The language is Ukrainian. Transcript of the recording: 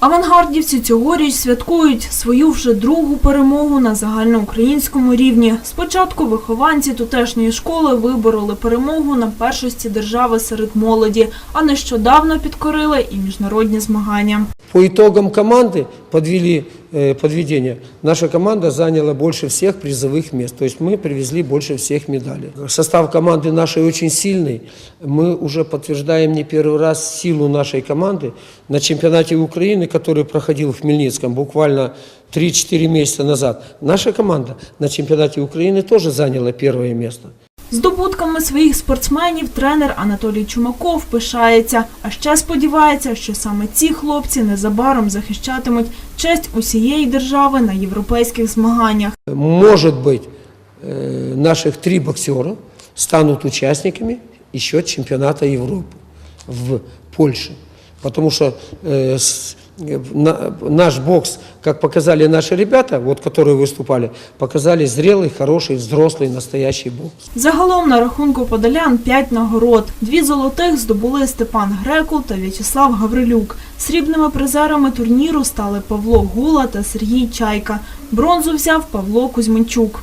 Авангардівці цьогоріч святкують свою вже другу перемогу на загальноукраїнському рівні. Спочатку вихованці тутешньої школи вибороли перемогу на першості держави серед молоді, а нещодавно підкорили і міжнародні змагання. По итогам команды подвели, э, подведения, наша команда заняла больше всех призовых мест. То есть мы привезли больше всех медалей. Состав команды нашей очень сильный. Мы уже подтверждаем не первый раз силу нашей команды. На чемпионате Украины, который проходил в Хмельницком буквально 3-4 месяца назад, наша команда на чемпионате Украины тоже заняла первое место. Здобутками своїх спортсменів тренер Анатолій Чумаков пишається, а ще сподівається, що саме ці хлопці незабаром захищатимуть честь усієї держави на європейських змаганнях. Может быть, э, наших три боксера станут участниками еще чемпионата Европы в Польше. Потому что э, с- э, на- наш бокс, как показали наши ребята, вот которые выступали, показали зрелый, хороший, взрослый, настоящий бокс. Загалом на рахунку подолян 5 нагород. Дві золотих здобули Степан Грекул та В'ячеслав Гаврилюк. Срібними призерами турніру стали Павло Гула та Сергій Чайка. Бронзу взяв Павло Кузьменчук.